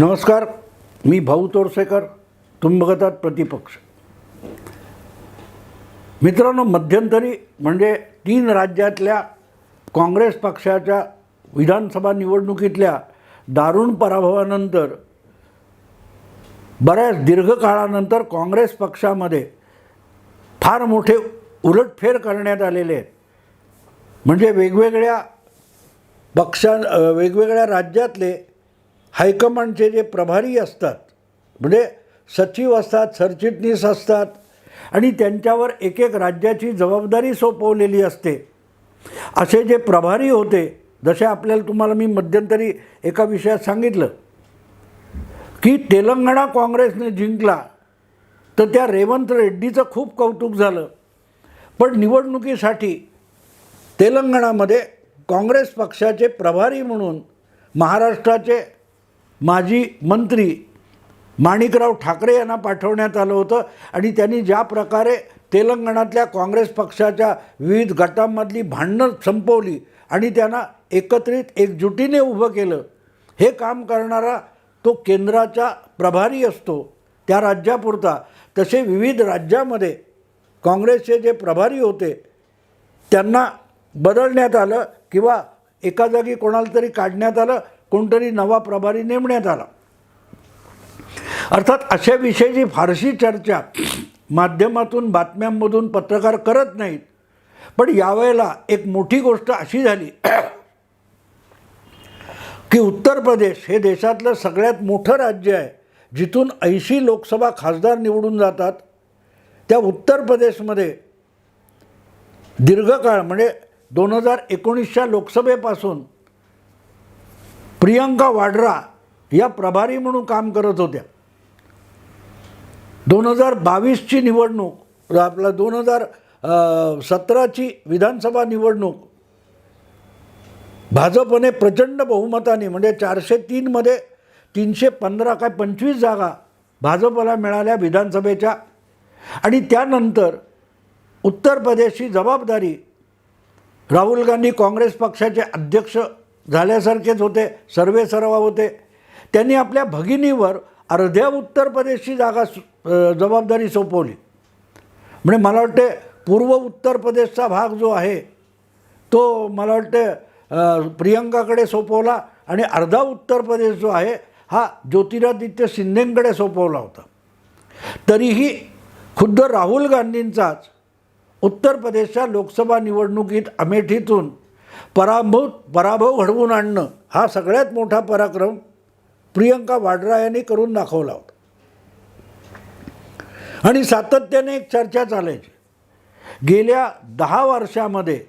नमस्कार मी भाऊ तोरसेकर तुम्ही बघत आहात प्रतिपक्ष. मित्रांनो मध्यंतरी म्हणजे तीन राज्यातल्या काँग्रेस पक्षाच्या विधानसभा निवडणुकीतल्या दारुण पराभवानंतर बऱ्याच दीर्घकाळानंतर काँग्रेस पक्षामध्ये फार मोठे उलटफेर करण्यात आलेले आहेत. म्हणजे वेगवेगळ्या पक्षा वेगवेगळ्या राज्यातले हायकमांडचे जे प्रभारी असतात म्हणजे सचिव असतात सरचिटणीस असतात आणि त्यांच्यावर एक एक राज्याची जबाबदारी सोपवलेली असते. असे जे प्रभारी होते जसे आपल्याला तुम्हाला मी मध्यंतरी एका विषयात सांगितलं की तेलंगणा काँग्रेसने जिंकला तर त्या रेवंत रेड्डीचं खूप कौतुक झालं. पण निवडणुकीसाठी तेलंगणामध्ये काँग्रेस पक्षाचे प्रभारी म्हणून महाराष्ट्राचे माजी मंत्री माणिकराव ठाकरे यांना पाठवण्यात आलं होतं आणि त्यांनी ज्या प्रकारे तेलंगणातल्या काँग्रेस पक्षाच्या विविध गटांमधली भांडणं संपवली आणि त्यांना एकत्रित एकजुटीने उभं केलं हे काम करणारा तो केंद्राचा प्रभारी असतो त्या राज्यापुरता. तसे विविध राज्यामध्ये काँग्रेसचे जे प्रभारी होते त्यांना बदलण्यात आलं किंवा एका जागी कोणाला तरी काढण्यात आलं कोणतरी नवा प्रभारी नेमण्यात आला. अर्थात अशा विषयीची फारशी चर्चा माध्यमातून बातम्यांमधून पत्रकार करत नाहीत. पण यावेळेला एक मोठी गोष्ट अशी झाली की उत्तर प्रदेश हे देशातलं सगळ्यात मोठं राज्य आहे. जिथून ऐंशी लोकसभा खासदार निवडून जातात. त्या उत्तर प्रदेशमध्ये दीर्घकाळ म्हणजे दोन हजार एकोणीसच्या लोकसभेपासून प्रियंका वाड्रा या प्रभारी म्हणून काम करत होत्या. दोन हजार बावीसची निवडणूक आपला दोन हजार सतराची विधानसभा निवडणूक भाजपने प्रचंड बहुमताने म्हणजे चारशे तीनमध्ये तीनशे पंधरा काय पंचवीस जागा भाजपला मिळाल्या विधानसभेच्या. आणि त्यानंतर उत्तर प्रदेशची जबाबदारी राहुल गांधी काँग्रेस पक्षाचे अध्यक्ष झाल्यासारखेच होते सर्वे सर्वा होते. त्यांनी आपल्या भगिनीवर अर्ध्या उत्तर प्रदेशची जागा जबाबदारी सोपवली. म्हणजे मला वाटते पूर्व उत्तर प्रदेशचा भाग जो आहे तो मला वाटते प्रियंकाकडे सोपवला आणि अर्धा उत्तर प्रदेश जो आहे हा ज्योतिरादित्य शिंदेंकडे सोपवला होता. तरीही खुद्द राहुल गांधींचाच उत्तर प्रदेशच्या लोकसभा निवडणुकीत अमेठीतून पराभव पराभव घडवून आणणं हा सगळ्यात मोठा पराक्रम प्रियंका वाड्रा यांनी करून दाखवला होता. आणि सातत्याने एक चर्चा चालायची. गेल्या दहा वर्षामध्ये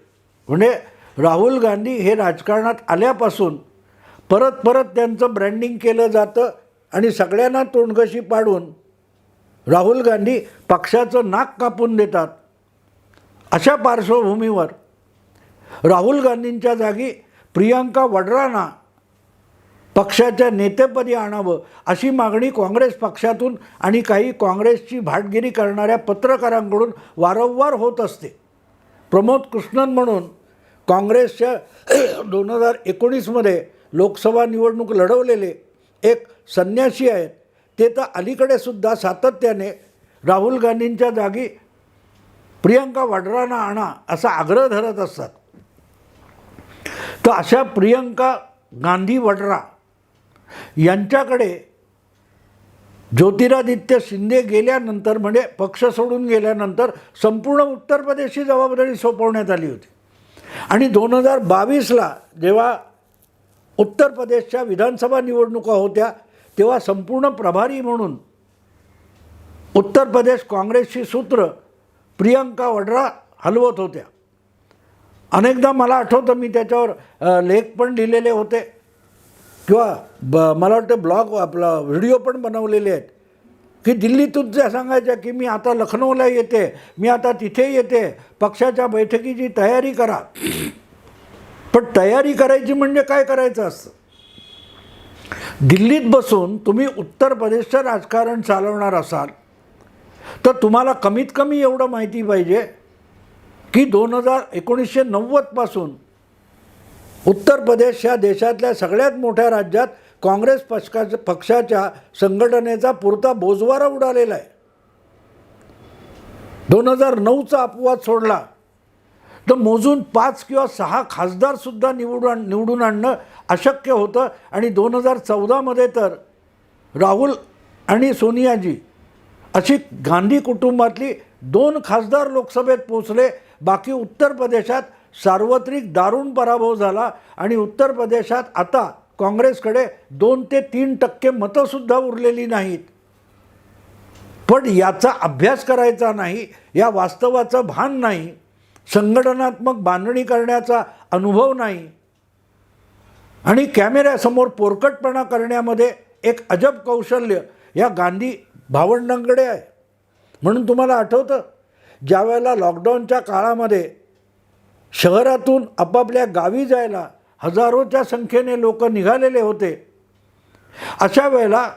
म्हणजे राहुल गांधी हे राजकारणात आल्यापासून परत परत त्यांचं ब्रँडिंग केलं जातं आणि सगळ्यांना तोंडकशी पाडून राहुल गांधी पक्षाचं नाक कापून देतात अशा पार्श्वभूमीवर राहुल गांधींच्या जागी प्रियांका वड्रांना पक्षाच्या नेतेपदी आणावं अशी मागणी काँग्रेस पक्षातून आणि काही काँग्रेसची भाटगिरी करणाऱ्या पत्रकारांकडून वारंवार होत असते. प्रमोद कृष्णन म्हणून काँग्रेसच्या दोन हजार एकोणीसमध्ये लोकसभा निवडणूक लढवलेले एक संन्यासी आहेत. ते तर अलीकडे सुद्धा सातत्याने राहुल गांधींच्या जागी प्रियंका वड्रांना आणा असा आग्रह धरत असतात. तर अशा प्रियंका गांधी वड्रा यांच्याकडे ज्योतिरादित्य शिंदे गेल्यानंतर म्हणजे पक्ष सोडून गेल्यानंतर संपूर्ण उत्तर प्रदेशची जबाबदारी सोपवण्यात आली होती. आणि दोन हजार बावीसला जेव्हा उत्तर प्रदेशच्या विधानसभा निवडणुका होत्या तेव्हा संपूर्ण प्रभारी म्हणून उत्तर प्रदेश काँग्रेसची सूत्र प्रियंका वड्रा हलवत होत्या. अनेकदा मला आठवतं मी त्याच्यावर लेख पण लिहिलेले होते. किंवा ब मला वाटतं ब्लॉग आपला व्हिडिओ पण बनवलेले आहेत. की दिल्लीतून त्या सांगायच्या की मी आता लखनौला येते मी आता तिथे येते पक्षाच्या बैठकीची तयारी करा. पण तयारी करायची म्हणजे काय करायचं असतं दिल्लीत बसून तुम्ही उत्तर प्रदेशचं राजकारण चालवणार असाल तर तुम्हाला कमीत कमी एवढं माहिती पाहिजे की दोन हजार एकोणीसशे नव्वदपासून उत्तर प्रदेश या देशातल्या सगळ्यात मोठ्या राज्यात काँग्रेस पक्षाच्या पक्षाच्या संघटनेचा पुरता बोजवारा उडालेला आहे. दोन हजार नऊचा अपवाद सोडला. तर मोजून पाच किंवा सहा खासदारसुद्धा निवडून आण- निवडून आणणं अशक्य होतं. आणि दोन हजार चौदामध्ये तर राहुल आणि सोनियाजी अशी गांधी कुटुंबातली दोन खासदार लोकसभेत पोचले बाकी उत्तर प्रदेशात सार्वत्रिक दारुण पराभव झाला आणि उत्तर प्रदेशात आता काँग्रेसकडे दोन ते तीन टक्के मतंसुद्धा उरलेली नाहीत. पण याचा अभ्यास करायचा नाही या वास्तवाचं भान नाही संघटनात्मक बांधणी करण्याचा अनुभव नाही. आणि कॅमेऱ्यासमोर पोरकटपणा करण्यामध्ये एक अजब कौशल्य या गांधी भावंडांकडे आहे. म्हणून तुम्हाला आठवतं ज्या वेळेला लॉकडाऊनच्या काळामध्ये शहरातून आपापल्या गावी जायला हजारोच्या संख्येने लोक निघालेले होते अशा वेळेला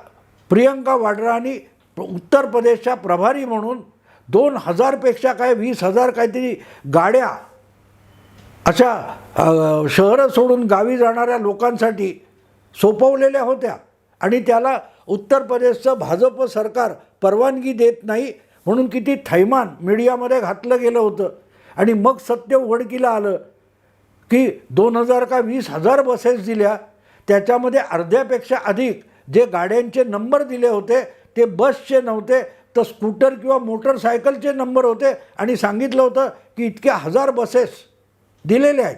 प्रियंका वाड्रानी उत्तर प्रदेशच्या प्रभारी म्हणून दोन हजारपेक्षा काय वीस हजार काहीतरी गाड्या अशा शहरं सोडून गावी जाणाऱ्या लोकांसाठी सोपवलेल्या होत्या. आणि त्याला उत्तर प्रदेशचं भाजप सरकार परवानगी देत नाही म्हणून किती थैमान मीडियामध्ये घातलं गेलं होतं. आणि मग सत्य उघडकीला आलं की दोन हजार का वीस हजार बसेस दिल्या त्याच्यामध्ये अर्ध्यापेक्षा अधिक जे गाड्यांचे नंबर दिले होते ते बसचे नव्हते तर स्कूटर किंवा मोटरसायकलचे नंबर होते आणि सांगितलं होतं की इतक्या हजार बसेस दिलेले आहेत.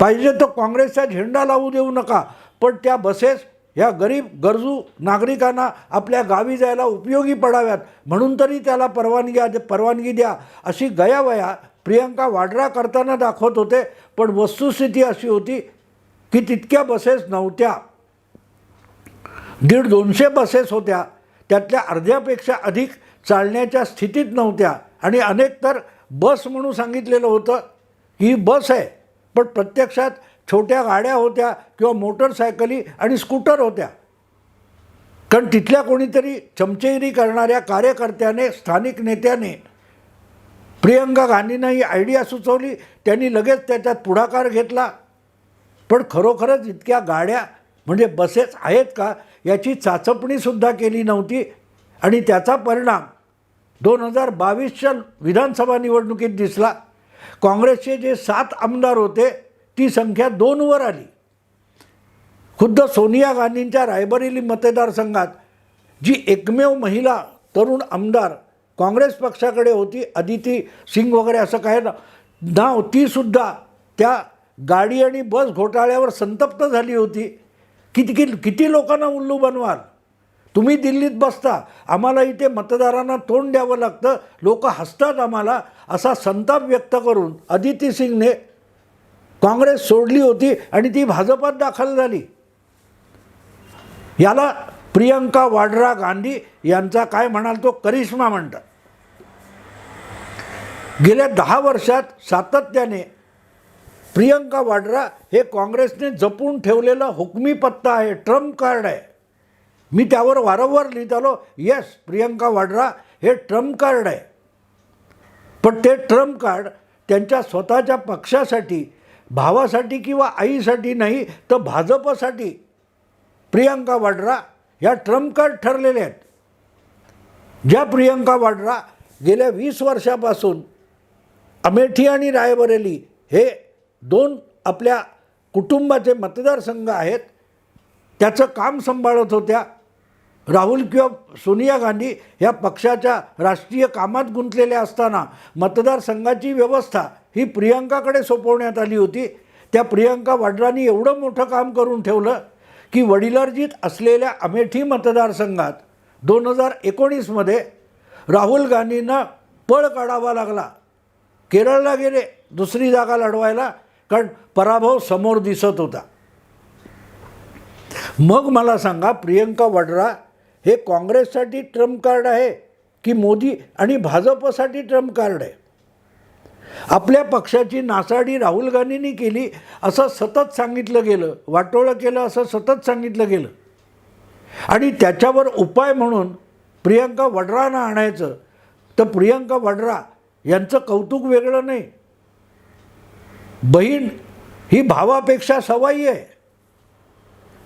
पाहिजे तर काँग्रेसचा झेंडा लावू देऊ नका पण त्या बसेस ह्या गरीब गरजू नागरिकांना आपल्या गावी जायला उपयोगी पडाव्यात. म्हणून तरी त्याला परवानगी परवानगी द्या. अशी गयावया प्रियंका वाड्रा करताना दाखवत होते. पण वस्तुस्थिती अशी होती की तितक्या बसेस नव्हत्या. दीड दोनशे बसेस होत्या. त्यातल्या अर्ध्यापेक्षा अधिक चालण्याच्या स्थितीत नव्हत्या. आणि अनेक तर बस म्हणून सांगितलेलं होतं की ही बस आहे. पण प्रत्यक्षात छोट्या गाड्या होत्या किंवा मोटरसायकली आणि स्कूटर होत्या. कारण तिथल्या कोणीतरी चमचेगिरी करणाऱ्या कार्यकर्त्याने स्थानिक नेत्याने प्रियंका गांधींना ही आयडिया सुचवली. त्यांनी लगेच त्याच्यात पुढाकार घेतला. पण खरोखरच इतक्या गाड्या म्हणजे बसेस आहेत का याची चाचपणीसुद्धा केली नव्हती आणि त्याचा परिणाम दोन हजार बावीसच्या विधानसभा निवडणुकीत दिसला. काँग्रेसचे जे सात आमदार होते ती संख्या दोनवर आली. खुद्द सोनिया गांधींच्या रायबरेली मतदारसंघात जी एकमेव महिला तरुण आमदार काँग्रेस पक्षाकडे होती अदिती सिंग वगैरे असं काय ना नाव तीसुद्धा त्या गाडी आणि बस घोटाळ्यावर संतप्त झाली होती. किती किती किती लोकांना उल्लू बनवाल? तुम्ही दिल्लीत बसता आम्हाला इथे मतदारांना तोंड द्यावं लागतं लोक हसतात आम्हाला असा संताप व्यक्त करून अदिती सिंगने काँग्रेस सोडली होती आणि ती भाजपात दाखल झाली. याला प्रियंका वाड्रा गांधी यांचा काय म्हणाल तो करिश्मा म्हणतात. गेल्या दहा वर्षात सातत्याने प्रियंका वाड्रा हे काँग्रेसने जपून ठेवलेलं हुकमी पत्ता आहे ट्रम्प कार्ड आहे. मी त्यावर वारंवार लिहित आलो येस प्रियंका वाड्रा हे ट्रम्प कार्ड आहे. पण ते ट्रम्प कार्ड त्यांच्या स्वतःच्या पक्षासाठी भावासाठी किंवा आईसाठी नाही तर भाजपसाठी प्रियंका वाड्रा ह्या ट्रम्प कार्ड ठरलेल्या आहेत. ज्या प्रियंका वाड्रा गेल्या वीस वर्षापासून अमेठी आणि रायबरेली हे दोन आपल्या कुटुंबाचे मतदारसंघ आहेत त्याचं काम सांभाळत होत्या. राहुल किंवा सोनिया गांधी ह्या पक्षाच्या राष्ट्रीय कामात गुंतलेल्या असताना मतदारसंघाची व्यवस्था ही प्रियंकाकडे सोपवण्यात आली होती. त्या प्रियंका वड्रांनी एवढं मोठं काम करून ठेवलं की वडिलार्जित असलेल्या अमेठी मतदारसंघात दोन हजार एकोणीसमध्ये राहुल गांधींना पळ काढावा लागला. केरळला गेले दुसरी जागा लढवायला कारण पराभव समोर दिसत होता. मग मला सांगा प्रियंका वड्रा हे काँग्रेससाठी ट्रम्प कार्ड आहे की मोदी आणि भाजपसाठी ट्रम्प कार्ड आहे? आपल्या पक्षाची नासाडी राहुल गांधींनी केली असं सतत सांगितलं गेलं वाटोळं केलं असं सतत सांगितलं गेलं. आणि त्याच्यावर उपाय म्हणून प्रियंका वड्रांना आणायचं तर प्रियंका वड्रा यांचं कौतुक वेगळं नाही. बहीण ही भावापेक्षा सवाई आहे.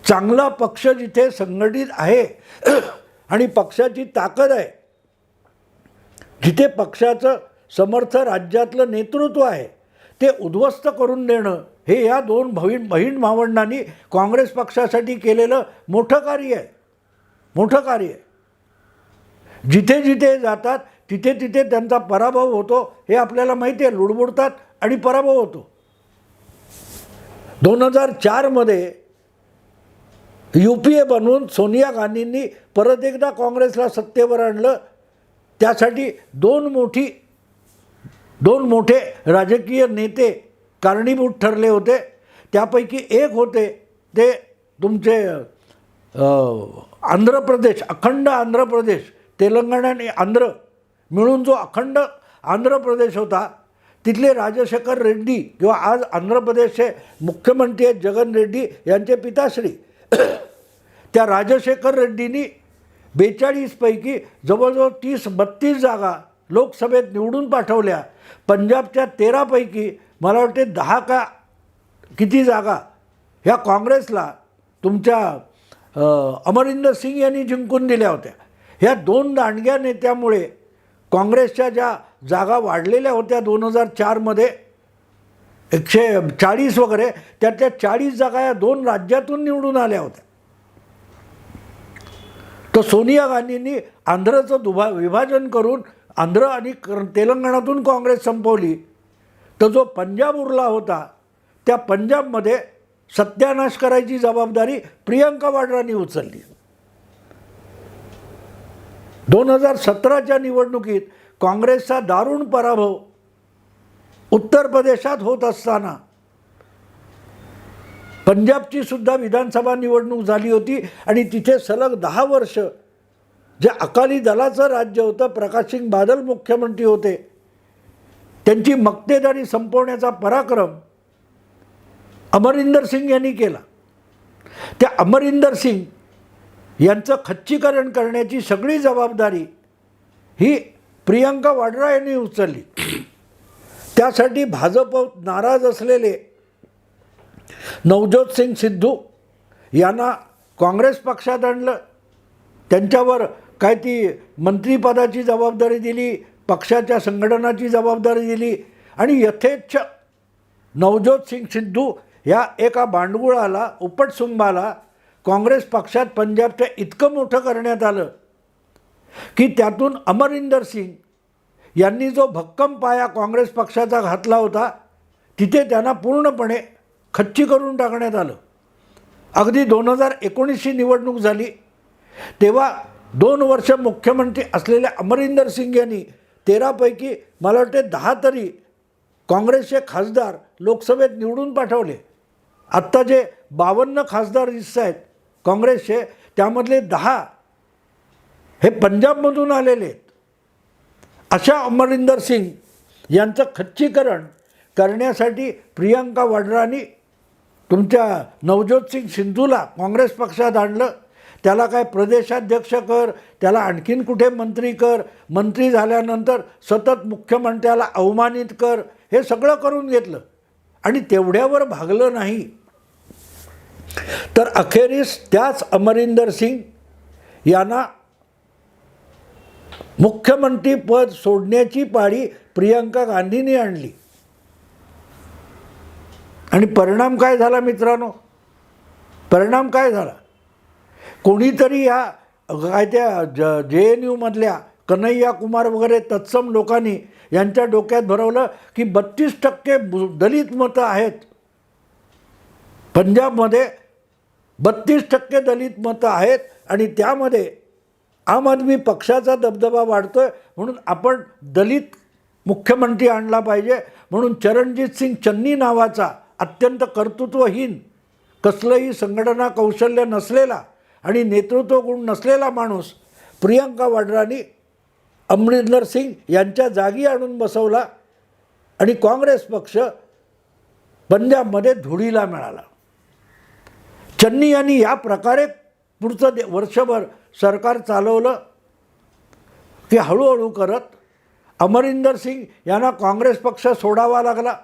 चांगला पक्ष जिथे संघटित आहे आणि पक्षाची ताकद आहे जिथे पक्षाचं समर्थ राज्यातलं नेतृत्व आहे. ते उद्ध्वस्त करून देणं हे या दोन बहीण बहीण भावंडांनी काँग्रेस पक्षासाठी केलेलं मोठं कार्य आहे. मोठं कार्य आहे. जिथे जिथे जातात तिथे तिथे त्यांचा पराभव होतो हे आपल्याला माहिती आहे. लुडबुडतात आणि पराभव होतो. दोन हजार चारमध्ये यू पी ए बनवून सोनिया गांधींनी परत एकदा काँग्रेसला सत्तेवर आणलं. त्यासाठी दोन मोठी दोन मोठे राजकीय नेते कारणीभूत ठरले होते. त्यापैकी एक होते ते तुमचे आंध्र प्रदेश अखंड आंध्र प्रदेश तेलंगणा आणि आंध्र. मिळून जो अखंड आंध्र प्रदेश होता तिथले राजशेखर रेड्डी किंवा आज आंध्र प्रदेशचे मुख्यमंत्री आहेत जगन रेड्डी यांचे पिताश्री. त्या राजशेखर रेड्डींनी बेचाळीसपैकी जवळजवळ तीस बत्तीस जागा लोकसभेत निवडून पाठवल्या. पंजाबच्या तेरापैकी मला वाटते दहा का किती जागा ह्या काँग्रेसला तुमच्या अमरिंदर सिंग यांनी जिंकून दिल्या होत्या. ह्या दोन दांडग्या नेत्यामुळे काँग्रेसच्या ज्या जागा वाढलेल्या होत्या दोन हजार चारमध्ये एकशे चाळीस वगैरे त्यातल्या चाळीस जागा या दोन राज्यातून निवडून आल्या होत्या. तर सोनिया गांधींनी आंध्रचं दुभा विभाजन करून आंध्र आणि कर- तेलंगणातून काँग्रेस संपवली. तर जो पंजाब उरला होता त्या पंजाबमध्ये सत्यानाश करायची जबाबदारी प्रियंका वाड्रांनी उचलली. दोन हजार सतराच्या निवडणुकीत काँग्रेसचा दारुण पराभव उत्तर प्रदेशात होत असताना पंजाबची सुद्धा विधानसभा निवडणूक झाली होती आणि तिथे सलग दहा वर्ष जे अकाली दलाचं राज्य होतं प्रकाशसिंग बादल मुख्यमंत्री होते. त्यांची मक्तेदारी संपवण्याचा पराक्रम अमरिंदर सिंग यांनी केला. त्या अमरिंदर सिंग यांचं खच्चीकरण करण्याची सगळी जबाबदारी ही प्रियंका वाड्रा यांनी उचलली. त्यासाठी भाजप नाराज असलेले नवज्योत सिंग सिद्धू यांना काँग्रेस पक्षात आणलं. त्यांच्यावर काय ती मंत्रिपदाची जबाबदारी दिली पक्षाच्या संघटनाची जबाबदारी दिली आणि यथेच्छ नवज्योत सिंग सिद्धू या एका भांडगुळाला उपटसुंबाला काँग्रेस पक्षात पंजाबच्या इतकं मोठं करण्यात आलं की त्यातून अमरिंदर सिंग यांनी जो भक्कम पाया काँग्रेस पक्षाचा घातला होता तिथे त्यांना पूर्णपणे खच्ची करून टाकण्यात आलं. अगदी दोन हजार एकोणीसची निवडणूक झाली तेव्हा दोन वर्ष मुख्यमंत्री असलेल्या अमरिंदर सिंग यांनी तेरापैकी मला वाटते दहा तरी काँग्रेसचे खासदार लोकसभेत निवडून पाठवले. आत्ता जे बावन्न खासदार दिसत आहेत काँग्रेसचे त्यामधले दहा हे पंजाबमधून आलेले आहेत. अशा अमरिंदर सिंग यांचं खच्चीकरण करण्यासाठी प्रियंका वाड्रानी तुमच्या नवज्योत सिंग सिंधूला काँग्रेस पक्षात आणलं. त्याला काय प्रदेशाध्यक्ष कर त्याला आणखीन कुठे मंत्री कर मंत्री झाल्यानंतर सतत मुख्यमंत्र्याला अवमानित कर हे सगळं करून घेतलं. आणि तेवढ्यावर भागलं नाही. तर अखेरीस त्याच अमरिंदर सिंग यांना मुख्यमंत्री पद सोडण्याची पाळी प्रियंका गांधींनी आणली. आणि परिणाम काय झाला मित्रांनो? परिणाम काय झाला? कोणीतरी या काय त्या ज जे एन यूमधल्या कन्हैया कुमार वगैरे तत्सम लोकांनी यांच्या डोक्यात भरवलं की बत्तीस टक्के दलित मतं आहेत. पंजाबमध्ये बत्तीस टक्के दलित मतं आहेत आणि त्यामध्ये आम आदमी पक्षाचा दबदबा वाढतो आहे म्हणून आपण दलित मुख्यमंत्री आणला पाहिजे. म्हणून चरणजित सिंग चन्नी नावाचा अत्यंत कर्तृत्वहीन कसलंही संघटना कौशल्य नसलेला आणि नेतृत्व गुण नसलेला माणूस प्रियंका वाड्रानी अमरिंदर सिंग यांच्या जागी आणून बसवला आणि काँग्रेस पक्ष पंजाबमध्ये धुळीला मिळाला. चन्नी यांनी या प्रकारे पुढचं दे वर्षभर सरकार चालवलं की हळूहळू करत अमरिंदर सिंग यांना काँग्रेस पक्ष सोडावा लागला.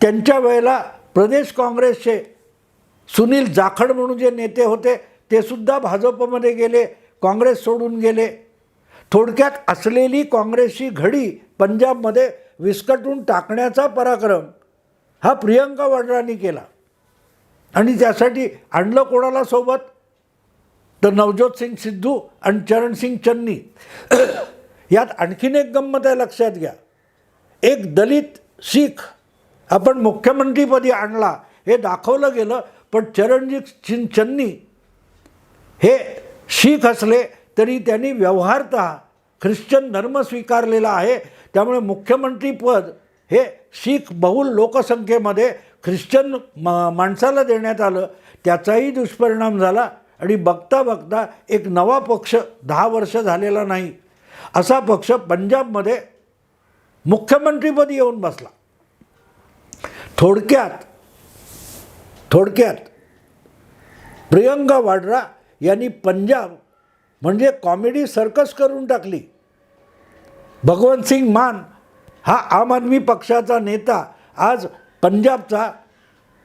त्यांच्या वेळेला प्रदेश काँग्रेसचे सुनील जाखड म्हणून जे नेते होते ते सुद्धा भाजपमध्ये गेले काँग्रेस सोडून गेले. थोडक्यात असलेली काँग्रेसची घडी पंजाबमध्ये विस्कटून टाकण्याचा पराक्रम हा प्रियंका वाड्रांनी केला. आणि त्यासाठी आणलं कोणाला सोबत? तर नवज्योत सिंग सिद्धू आणि चरणसिंग चन्नी. यात आणखीन एक गंमत आहे लक्षात घ्या. एक दलित शीख आपण मुख्यमंत्रीपदी आणला हे दाखवलं गेलं पण चरणजीत सिंग चन्नी हे शीख असले तरी त्यांनी व्यवहारत ख्रिश्चन धर्म स्वीकारलेला आहे. त्यामुळे मुख्यमंत्रीपद हे शीख बहुल लोकसंख्येमध्ये ख्रिश्चन मा माणसाला देण्यात आलं. त्याचाही दुष्परिणाम झाला आणि बघता बघता एक नवा पक्ष दहा वर्ष झालेला नाही. असा पक्ष पंजाबमध्ये मुख्यमंत्रीपदी येऊन बसला. थोडक्यात थोडक्यात प्रियंका वाड्रा यांनी पंजाब म्हणजे कॉमेडी सर्कस करून टाकली. भगवंत सिंग मान हा आम आदमी पक्षाचा नेता आज पंजाबचा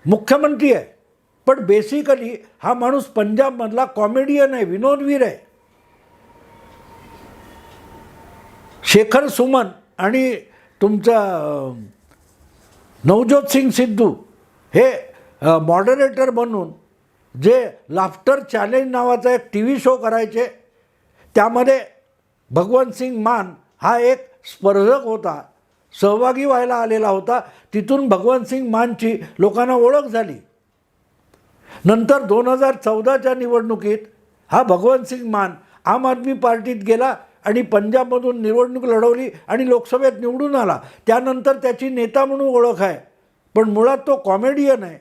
मुख्यमंत्री आहे. पण बेसिकली हा माणूस पंजाबमधला कॉमेडियन आहे विनोदवीर आहे. शेखर सुमन आणि तुमचा नवजोत नवज्योत सिंग सिद्धू हे मॉडरेटर बनून जे लाफ्टर चॅलेंज नावाचा एक टी व्ही शो करायचे त्यामध्ये भगवंत सिंग मान हा एक स्पर्धक होता सहभागी व्हायला आलेला होता. तिथून भगवंत सिंग मानची लोकांना ओळख झाली. नंतर दोन हजार चौदाच्या निवडणुकीत हा भगवंत सिंग मान आम आदमी पार्टीत गेला आणि पंजाबमधून निवडणूक लढवली आणि लोकसभेत निवडून आला. त्यानंतर त्याची नेता म्हणून ओळख आहे पण मुळात तो कॉमेडियन आहे.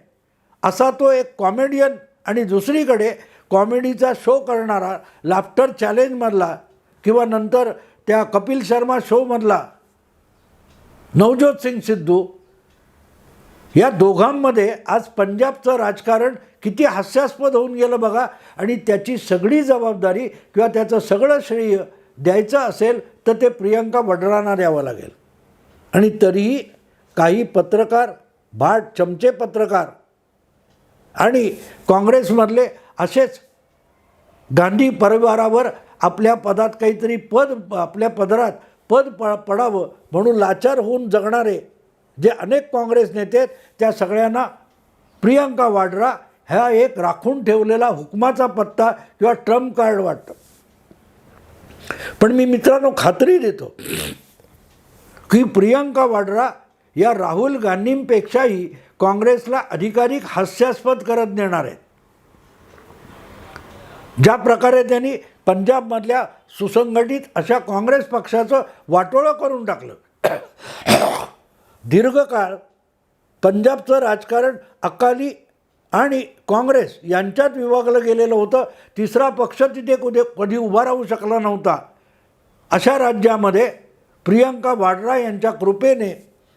असा तो एक कॉमेडियन आणि दुसरीकडे कॉमेडीचा शो करणारा लाफ्टर चॅलेंजमधला किंवा नंतर त्या कपिल शर्मा शोमधला नवज्योत सिंग सिद्धू या दोघांमध्ये आज पंजाबचं राजकारण किती हास्यास्पद होऊन गेलं बघा. आणि त्याची सगळी जबाबदारी किंवा त्याचं सगळं श्रेय द्यायचं असेल तर ते प्रियंका वड्रांना द्यावं लागेल. आणि तरीही काही पत्रकार भाट चमचे पत्रकार आणि काँग्रेसमधले असेच गांधी परिवारावर आपल्या पदात काहीतरी पद आपल्या पदरात पद प पडावं म्हणून लाचार होऊन जगणारे जे अनेक काँग्रेस नेते आहेत त्या सगळ्यांना प्रियंका वाड्रा ह्या एक राखून ठेवलेला हुकमाचा पत्ता किंवा ट्रम्प कार्ड वाटतं. पण मी मित्रांनो खात्री देतो की प्रियंका वाड्रा या राहुल गांधींपेक्षाही काँग्रेसला अधिकाधिक हास्यास्पद करत नेणार आहेत. ज्या प्रकारे त्यांनी पंजाबमधल्या सुसंघटित अशा काँग्रेस पक्षाचं वाटोळं करून टाकलं. दीर्घकाळ पंजाबचं राजकारण अकाली आणि काँग्रेस यांच्यात विभागलं गेलेलं होतं. तिसरा पक्ष तिथे कुठे कधी उभा राहू शकला नव्हता. अशा राज्यामध्ये प्रियंका वाड्रा यांच्या कृपेने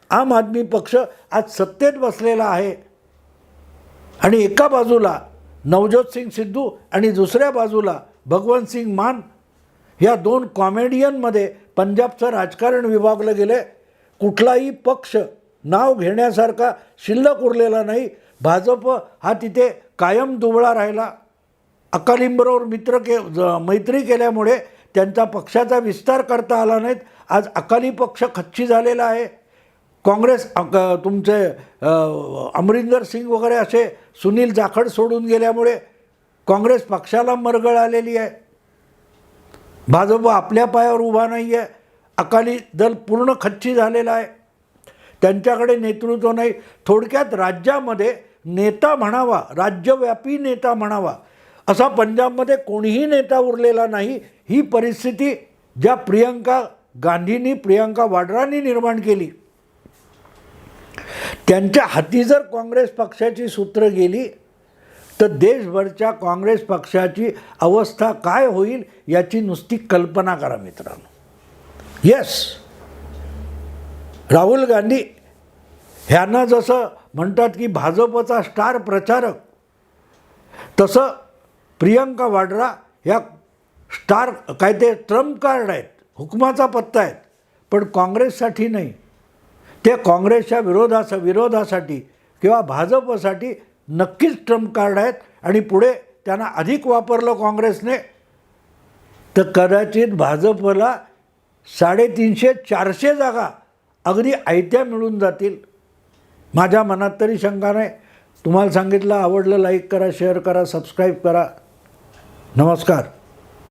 आम आदमी पक्ष आज सत्तेत बसलेला आहे. आणि एका बाजूला नवज्योत सिंग सिद्धू आणि दुसऱ्या बाजूला भगवंत सिंग मान या दोन कॉमेडियनमध्ये पंजाबचं राजकारण विभागलं गेलं कुठलाही पक्ष नाव घेण्यासारखा शिल्लक उरलेला नाही. भाजप हा तिथे कायम दुबळा राहिला. अकालींबरोबर मित्र के ज- मैत्री केल्यामुळे त्यांचा पक्षाचा विस्तार करता आला नाहीत. आज अकाली पक्ष खच्ची झालेला आहे. काँग्रेस तुमचे अमरिंदर सिंग वगैरे असे सुनील जाखड सोडून गेल्यामुळे काँग्रेस पक्षाला मरगळ आलेली आहे. भाजप आपल्या पायावर उभा नाही आहे अकाली दल पूर्ण खच्ची झालेला आहे. त्यांच्याकडे नेतृत्व नाही. थोडक्यात राज्यामध्ये नेता म्हणावा राज्यव्यापी नेता म्हणावा असा पंजाबमध्ये कोणीही नेता उरलेला नाही. ही परिस्थिती ज्या प्रियंका गांधींनी प्रियंका वाड्रांनी निर्माण केली. त्यांच्या हाती जर काँग्रेस पक्षाची सूत्र गेली तर देशभरच्या काँग्रेस पक्षाची अवस्था काय होईल याची नुसती कल्पना करा मित्रांनो. येस राहुल गांधी ह्यांना जसं म्हणतात की भाजपचा स्टार प्रचारक तसं प्रियंका वाड्रा ह्या स्टार काय ते ट्रम्प कार्ड आहेत हुकमाचा पत्ता आहेत पण काँग्रेससाठी नाही. ते काँग्रेसच्या विरोधास विरोधासाठी किंवा भाजपसाठी नक्कीच ट्रम्प कार्ड आहेत आणि पुढे त्यांना अधिक वापरलं काँग्रेसने तर कदाचित भाजपला साडेतीनशे चारशे जागा अगदी आयत्या मिळून जातील. माझ्या मनात तरी शंका नाही. तुम्हाला सांगितलं आवडलं लाईक करा शेअर करा सबस्क्राईब करा. नमस्कार.